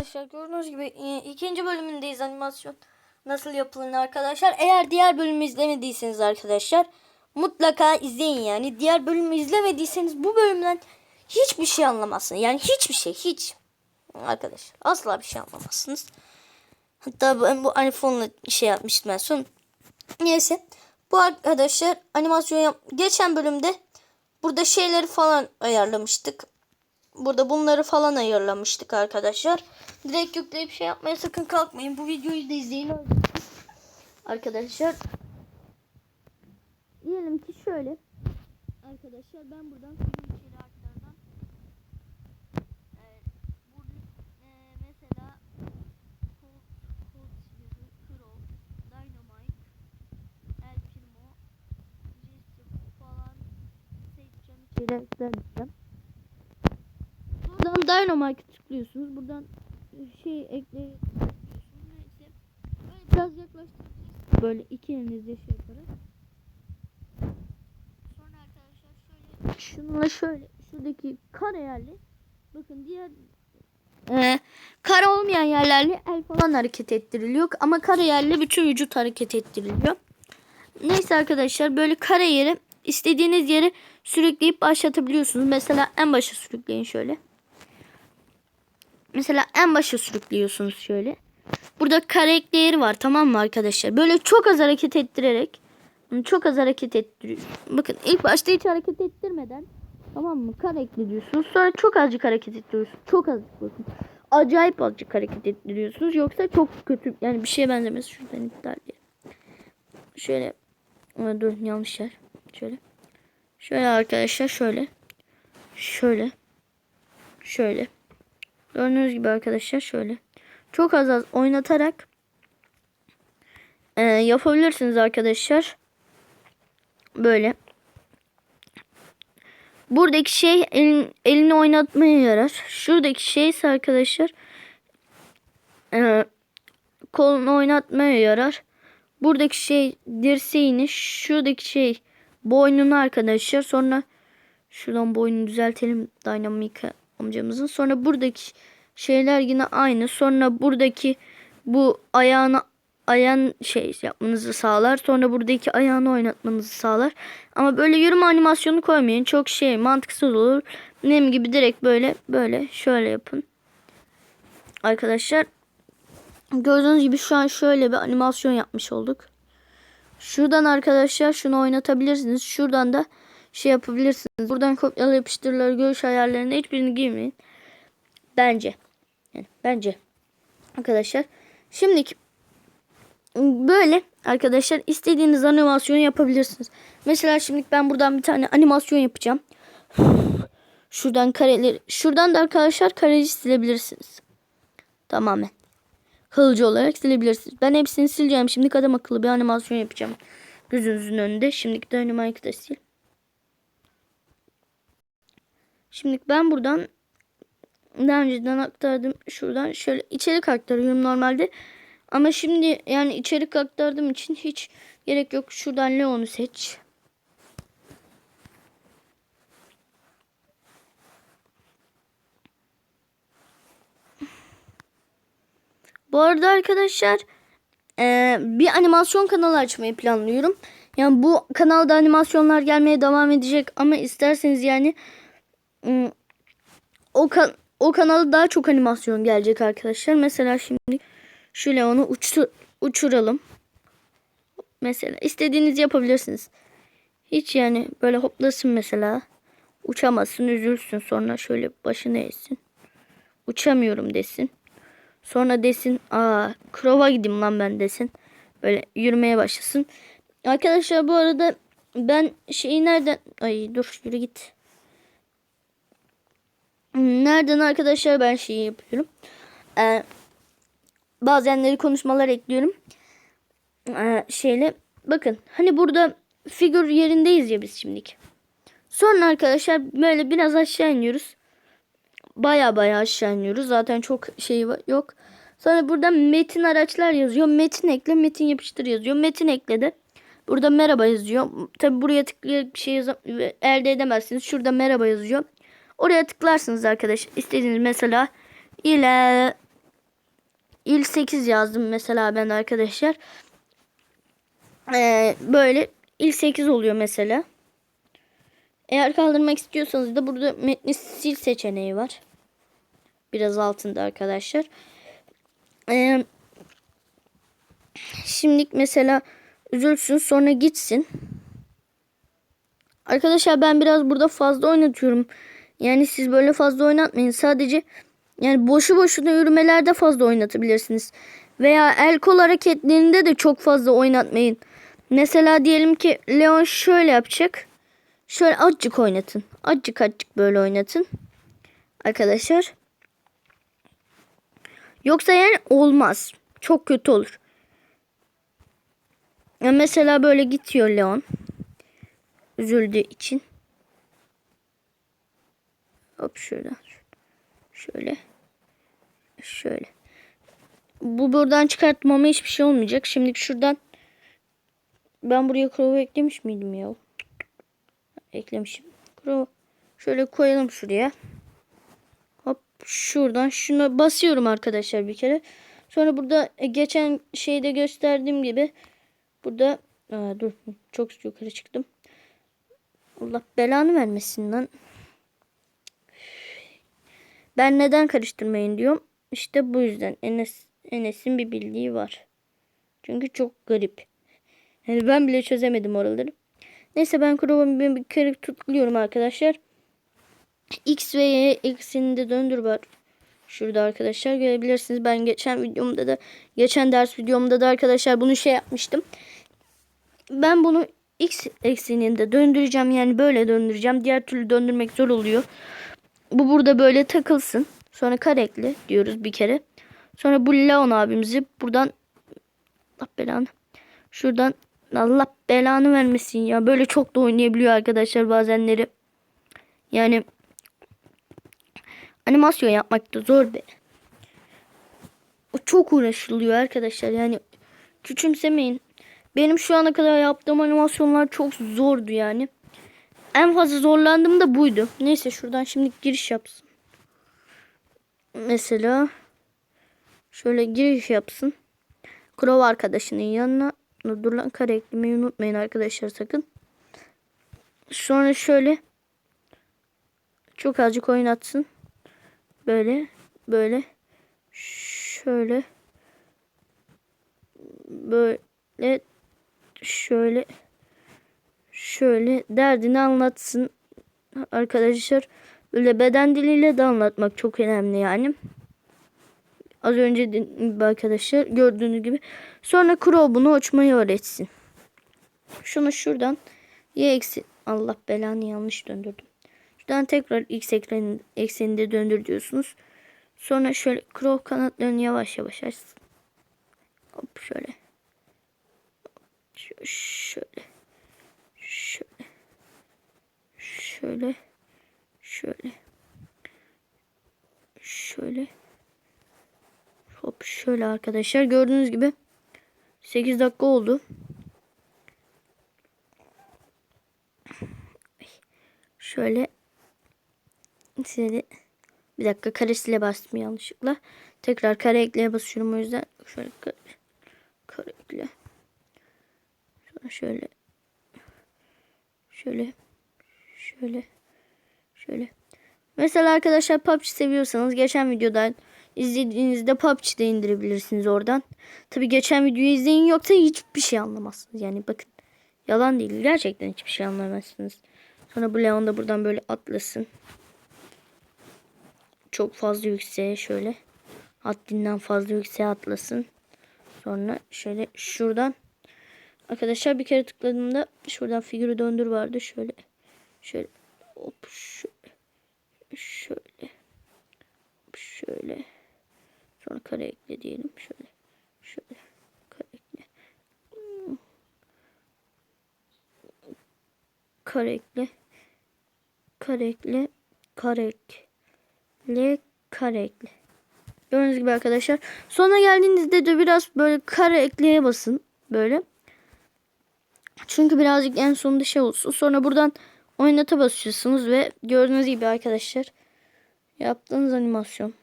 arkadaşlar gördüğünüz gibi e, ikinci bölümündeyiz animasyon nasıl yapılır arkadaşlar. Eğer diğer bölümü izlemediyseniz arkadaşlar mutlaka izleyin yani. Diğer bölümü izlemediyseniz bu bölümden hiçbir şey anlamazsınız. Yani hiçbir şey hiç. Arkadaşlar asla bir şey anlamazsınız. Hatta ben bu iPhone'la şey yapmıştım ben son. Neyse. Bu arkadaşlar animasyon yap geçen bölümde burada şeyleri falan ayarlamıştık. Burada bunları falan ayarlamıştık arkadaşlar. Direkt yükleyip şey yapmaya sakın kalkmayın. Bu videoyu da izleyin. Arkadaşlar. Diyelim ki şöyle. Arkadaşlar ben buradan film içeri aktardan e, bu, e, mesela Colt, Colt Silver, Crow, Dynamite, El Primo, Jesse falan seçeceğim içeri. Buradan Dynamite'ı tıklıyorsunuz. Buradan şey ekleyebiliyorsunuz. Neyse. Böyle biraz yaklaştıracağız. Böyle iki elinizle şey yaparak. Sonra arkadaşlar şöyle şununla şöyle şuradaki kare yerli bakın diğer ee, kare olmayan yerlerle el falan hareket ettiriliyor ama kare yerle bütün vücut hareket ettiriliyor. Neyse arkadaşlar böyle kare yeri istediğiniz yere sürükleyip başlatabiliyorsunuz. Mesela en başa sürükleyin şöyle. Mesela en başa sürüklüyorsunuz şöyle. Burada ekle var tamam mı arkadaşlar? Böyle çok az hareket ettirerek çok az hareket ettiriyorsunuz. Bakın ilk başta hiç hareket ettirmeden tamam mı? Kare ekle diyorsunuz. Sonra çok azıcık hareket ettiriyorsunuz. Çok az bakın. Acayip azıcık hareket ettiriyorsunuz. Yoksa çok kötü yani bir şeye benzemez. Şuradan iptal edelim. Şöyle dur yanlış yer. Şöyle. Şöyle arkadaşlar şöyle. Şöyle. Şöyle. Gördüğünüz gibi arkadaşlar şöyle. Çok az az oynatarak e, yapabilirsiniz arkadaşlar. Böyle. Buradaki şey elin, elini oynatmaya yarar. Şuradaki şey ise arkadaşlar e, kolunu oynatmaya yarar. Buradaki şey dirseğini, şuradaki şey boynunu arkadaşlar. Sonra şuradan boynunu düzeltelim Dynamic amcamızın. Sonra buradaki şeyler yine aynı. Sonra buradaki bu ayağını ayağın şey yapmanızı sağlar. Sonra buradaki ayağını oynatmanızı sağlar. Ama böyle yürüme animasyonu koymayın. Çok şey mantıksız olur. Nem gibi direkt böyle böyle şöyle yapın. Arkadaşlar gördüğünüz gibi şu an şöyle bir animasyon yapmış olduk. Şuradan arkadaşlar şunu oynatabilirsiniz. Şuradan da şey yapabilirsiniz. Buradan kopyala yapıştırıları görüş ayarlarına hiçbirini girmeyin. Bence. Yani bence. Arkadaşlar. Şimdiki böyle arkadaşlar istediğiniz animasyonu yapabilirsiniz. Mesela şimdi ben buradan bir tane animasyon yapacağım. Şuradan kareleri. Şuradan da arkadaşlar kareyi silebilirsiniz. Tamamen. Kalıcı olarak silebilirsiniz. Ben hepsini sileceğim. Şimdi adam akıllı bir animasyon yapacağım. Gözünüzün önünde. Şimdiki Dynamite'ı da sil. Şimdi ben buradan daha önceden aktardım şuradan şöyle içerik aktarıyorum normalde. Ama şimdi yani içerik aktardığım için hiç gerek yok. Şuradan Leon'u seç. Bu arada arkadaşlar e, bir animasyon kanalı açmayı planlıyorum. Yani bu kanalda animasyonlar gelmeye devam edecek ama isterseniz yani o kan o kanalda daha çok animasyon gelecek arkadaşlar. Mesela şimdi şöyle onu uçtur uçuralım. Mesela istediğiniz yapabilirsiniz. Hiç yani böyle hoplasın mesela. Uçamasın, üzülsün. Sonra şöyle başını eğsin. Uçamıyorum desin. Sonra desin, aa krova gideyim lan ben desin. Böyle yürümeye başlasın. Arkadaşlar bu arada ben şeyi nereden... Ay dur yürü git. Nereden arkadaşlar ben şeyi yapıyorum. Ee, bazenleri konuşmalar ekliyorum. Ee, şeyle bakın hani burada figür yerindeyiz ya biz şimdilik. Sonra arkadaşlar böyle biraz aşağı iniyoruz. Baya baya aşağı iniyoruz. Zaten çok şey yok. Sonra burada metin araçlar yazıyor. Metin ekle, metin yapıştır yazıyor. Metin ekledi. Burada merhaba yazıyor. Tabi buraya tıklayarak bir şey elde edemezsiniz. Şurada merhaba yazıyor. Oraya tıklarsınız arkadaşlar. İstediğiniz mesela ile il 8 yazdım mesela ben arkadaşlar. Ee, böyle il 8 oluyor mesela. Eğer kaldırmak istiyorsanız da burada metni sil seçeneği var. Biraz altında arkadaşlar. Ee, şimdilik mesela üzülsün sonra gitsin. Arkadaşlar ben biraz burada fazla oynatıyorum. Yani siz böyle fazla oynatmayın. Sadece yani boşu boşuna yürümelerde fazla oynatabilirsiniz. Veya el kol hareketlerinde de çok fazla oynatmayın. Mesela diyelim ki Leon şöyle yapacak. Şöyle azıcık oynatın. Azıcık azıcık böyle oynatın. Arkadaşlar. Yoksa yani olmaz. Çok kötü olur. Ya mesela böyle gidiyor Leon. Üzüldüğü için. Hop şuradan. Şöyle. Şöyle. Bu buradan çıkartmama hiçbir şey olmayacak. Şimdi şuradan ben buraya Crow'u eklemiş miydim ya? Eklemişim. Crow şöyle koyalım şuraya. Hop şuradan şuna basıyorum arkadaşlar bir kere. Sonra burada geçen şeyde gösterdiğim gibi burada Aa, dur çok yukarı çıktım. Allah belanı vermesin lan. Ben neden karıştırmayın diyorum. İşte bu yüzden Enes Enes'in bir bildiği var. Çünkü çok garip. Yani ben bile çözemedim oraları. Neyse ben Chrome'u bir, kere tutukluyorum arkadaşlar. X ve Y ikisini de döndür var. Şurada arkadaşlar görebilirsiniz. Ben geçen videomda da geçen ders videomda da arkadaşlar bunu şey yapmıştım. Ben bunu X ekseninde döndüreceğim. Yani böyle döndüreceğim. Diğer türlü döndürmek zor oluyor. Bu burada böyle takılsın. Sonra karekli diyoruz bir kere. Sonra bu Leon abimizi buradan Allah belanı. Şuradan Allah belanı vermesin ya. Böyle çok da oynayabiliyor arkadaşlar bazenleri. Yani animasyon yapmak da zor be. O çok uğraşılıyor arkadaşlar. Yani küçümsemeyin. Benim şu ana kadar yaptığım animasyonlar çok zordu yani. En fazla zorlandığım da buydu. Neyse şuradan şimdi giriş yapsın. Mesela şöyle giriş yapsın. Crow arkadaşının yanına dur lan kare eklemeyi unutmayın arkadaşlar sakın. Sonra şöyle çok azıcık oynatsın. Böyle böyle şöyle böyle şöyle şöyle derdini anlatsın arkadaşlar. Böyle beden diliyle de anlatmak çok önemli yani. Az önce de arkadaşlar gördüğünüz gibi. Sonra Crow bunu uçmayı öğretsin. Şunu şuradan y eksi Allah belanı yanlış döndürdüm. Şuradan tekrar x eksenin, ekseninde döndür diyorsunuz. Sonra şöyle Crow kanatlarını yavaş yavaş açsın. Hop. Şöyle. Şöyle. Şöyle. Şöyle. Şöyle. Hop şöyle arkadaşlar. Gördüğünüz gibi 8 dakika oldu. Şöyle size bir dakika karesiyle bastım yanlışlıkla. Tekrar kare ekleye basıyorum o yüzden. Şöyle kare, kare ekle. Sonra şöyle şöyle şöyle şöyle. Mesela arkadaşlar PUBG seviyorsanız geçen videodan izlediğinizde PUBG'de indirebilirsiniz oradan. Tabi geçen videoyu izleyin yoksa hiçbir şey anlamazsınız. Yani bakın yalan değil gerçekten hiçbir şey anlamazsınız. Sonra bu Leon da buradan böyle atlasın. Çok fazla yükseğe şöyle. Haddinden fazla yükseğe atlasın. Sonra şöyle şuradan. Arkadaşlar bir kere tıkladığımda şuradan figürü döndür vardı. Şöyle. Şöyle. Hop şöyle. Şöyle. Şöyle. Kare ekle diyelim. Şöyle. Şöyle. Kare ekle. Kare ekle. Kare ekle. Kare ekle. Kare ekle. Gördüğünüz gibi arkadaşlar. Sonra geldiğinizde de biraz böyle kare ekleye basın. Böyle. Çünkü birazcık en sonunda şey olsun. Sonra buradan oynata basıyorsunuz ve gördüğünüz gibi arkadaşlar yaptığınız animasyon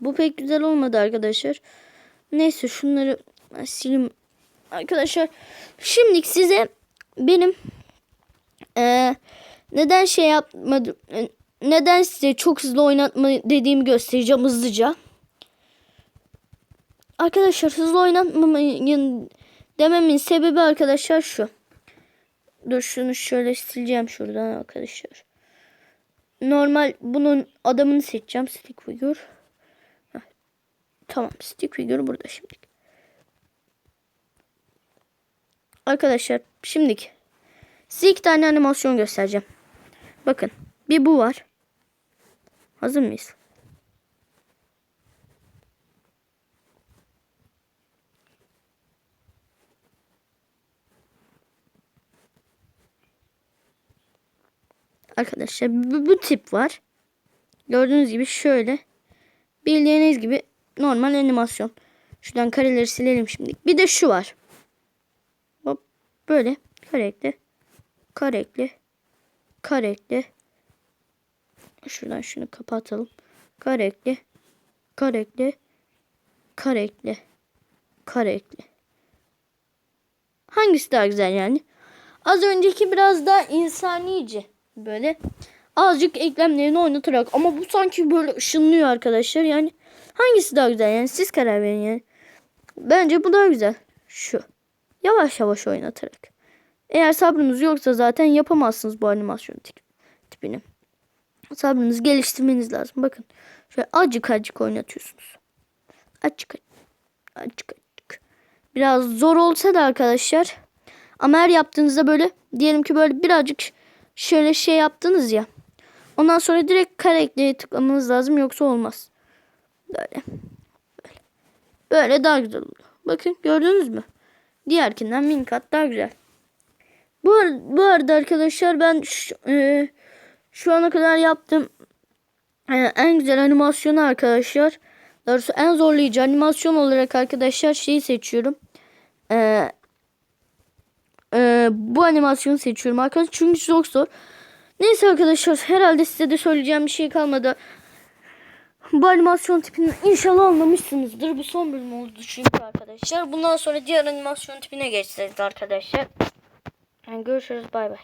Bu pek güzel olmadı arkadaşlar. Neyse şunları ben sileyim. Arkadaşlar şimdi size benim eee, neden şey yapmadım e, neden size çok hızlı oynatma dediğimi göstereceğim hızlıca. Arkadaşlar hızlı oynatmamayın dememin sebebi arkadaşlar şu. Dur şunu şöyle sileceğim şuradan arkadaşlar. Normal bunun adamını seçeceğim. Stick figure. Tamam stick figure burada şimdi. Arkadaşlar şimdiki size iki tane animasyon göstereceğim. Bakın bir bu var. Hazır mıyız? Arkadaşlar bu, bu tip var. Gördüğünüz gibi şöyle. Bildiğiniz gibi normal animasyon. Şuradan kareleri silelim şimdi. Bir de şu var. Hop böyle karekli. Karekli. Karekli. Şuradan şunu kapatalım. Karekli. Karekli. Karekli. Karekli. Hangisi daha güzel yani? Az önceki biraz daha insanice. Böyle azıcık eklemlerini oynatarak ama bu sanki böyle ışınlıyor arkadaşlar. Yani hangisi daha güzel yani siz karar verin yani. Bence bu daha güzel. Şu. Yavaş yavaş oynatarak. Eğer sabrınız yoksa zaten yapamazsınız bu animasyon tip- tipini. Sabrınızı geliştirmeniz lazım. Bakın. Şöyle acık acık oynatıyorsunuz. Acık. Acık acık. Biraz zor olsa da arkadaşlar. Ama her yaptığınızda böyle diyelim ki böyle birazcık şöyle şey yaptınız ya. Ondan sonra direkt kare ekleye tıklamanız lazım yoksa olmaz. Böyle. Böyle, böyle daha güzel oluyor. Bakın gördünüz mü? Diğerkinden bin kat daha güzel. Bu, bu arada arkadaşlar ben şu, e, şu ana kadar yaptığım e, en güzel animasyonu arkadaşlar. Doğrusu en zorlayıcı animasyon olarak arkadaşlar şeyi seçiyorum. Ee, bu animasyonu seçiyorum arkadaşlar. Çünkü çok zor. Neyse arkadaşlar herhalde size de söyleyeceğim bir şey kalmadı. Bu animasyon tipini inşallah anlamışsınızdır. Bu son bölüm oldu çünkü arkadaşlar. Bundan sonra diğer animasyon tipine geçeceğiz arkadaşlar. Yani görüşürüz bay bay.